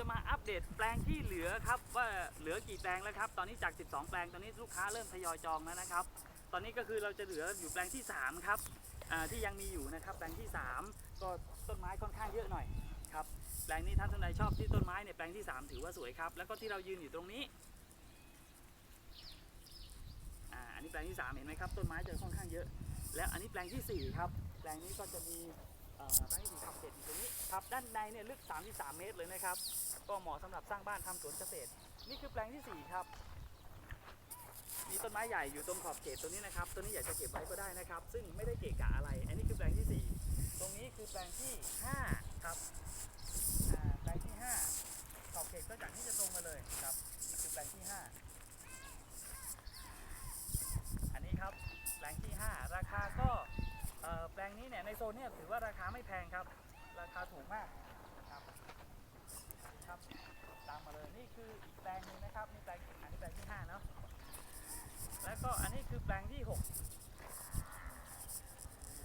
จะมาอัปเดตแปลงที่เหลือครับว่าเหลือกี่แปลงแล้วครับ ตอนนี้จาก 12 แปลงตอนนี้ลูกค้าเริ่มทยอยจองแล้วนะครับ ตอนนี้ก็คือเราจะเหลืออยู่แปลงที่ 3 ครับที่ยังมีอยู่นะครับ แปลงที่ 3 ก็ต้นไม้ค่อนข้างเยอะหน่อยครับแปลงนี้ท่านท่านใดชอบที่ต้นไม้เนี่ยแปลงที่ 3 ถือว่าสวยครับ แล้วก็ที่เรายืนอยู่ตรงนี้อ่าอันนี้แปลงที่ 3 เห็นไหมครับ ต้นไม้จะค่อนข้างเยอะ แล้วอันนี้แปลงที่ 4 ครับ แปลงนี้ก็จะมีแปลงที่สี่ขับเนี้ครับด้านในเนี่ยลึก 33 เมตรเลยนะครับ ก็เหมาะสำหรับสร้างบ้านทำสวนเกษตร นี่คือแปลงที่ 4 ครับ มีต้นไม้ใหญ่อยู่ตรงขอบเขตตรงนี้นะครับ ตัวนี้อยากจะเก็บไว้ก็ได้นะครับ ซึ่งไม่ได้เกะกะอะไร อันนี้คือแปลงที่ 4 ตรงนี้คือแปลงที่ 5 ครับแปลงที่ 5 ขอบเขตก็จากที่จะตรงมาเลยครับ นี่คือแปลงที่ 5 อันนี้ครับแปลงที่ 5 ราคาก็แปลงนี้เนี่ยในโซนเนี่ยถือว่าราคาไม่แพงครับ ราคาถูกมากครับครับตามมาเลยนี่คืออีกแปลงนึงนะครับนี่แปลงอันนี้แปลงที่5เนาะแล้วก็อันนี้คือแปลงที่6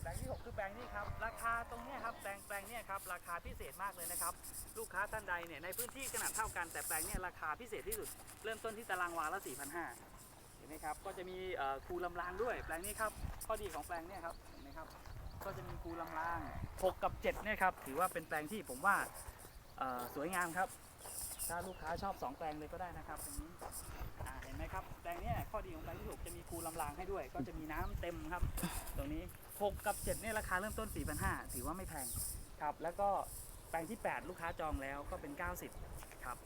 แปลงที่ 6 คือแปลงนี้ครับ ราคาตรงนี้ครับ แปลงแปลงนี้ครับ ราคาพิเศษมากเลยนะครับ ลูกค้าท่านใดเนี่ย ในพื้นที่ขนาดเท่ากัน แต่แปลงนี้ราคาพิเศษที่สุด เริ่มต้นที่ตารางวาละ 4,500 เห็นไหมครับ ก็จะมีเอ่อคูลำรางด้วย แปลงนี้ครับ ข้อดีของแปลงนี่ยครับ เห็นไหมครับ ก็จะมีคูลำราง6กับ7เนี่ยครับถือว่าเป็นแปลงที่ผมว่าสวยงามครับ ถ้าลูกค้าชอบ 2 แปลงเลยก็ได้นะครับตรงนี้เห็นไหมครับแปลงนี้ข้อดีของแปลงที่6จะมีคูลำรางให้ด้วย ก็จะมีน้ำเต็มครับ ตรงนี้ 6 กับ7เนี่ยราคาเริ่มต้น 4,500ถือว่าไม่แพงครับแล้วก็แปลงที่ 8 ลูกค้าจองแล้วก็เป็น 90ครับ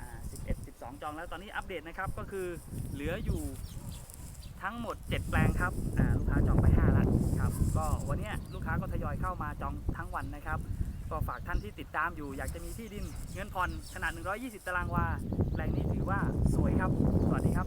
อ่า11 12 จองแล้วตอนนี้อัปเดตนะครับก็คือเหลืออยู่ทั้งหมด 7 แปลงครับอ่าลูกค้าจองไป 5 แล้วาก็ทยอยเข้ามาจองทั้งวันนะครับ ก็ฝากท่านที่ติดตามอยู่ อยากจะมีที่ดินเงินผ่อนขนาด 120 ตารางวาแปลงนี้ถือว่าสวยครับ สวัสดีครับ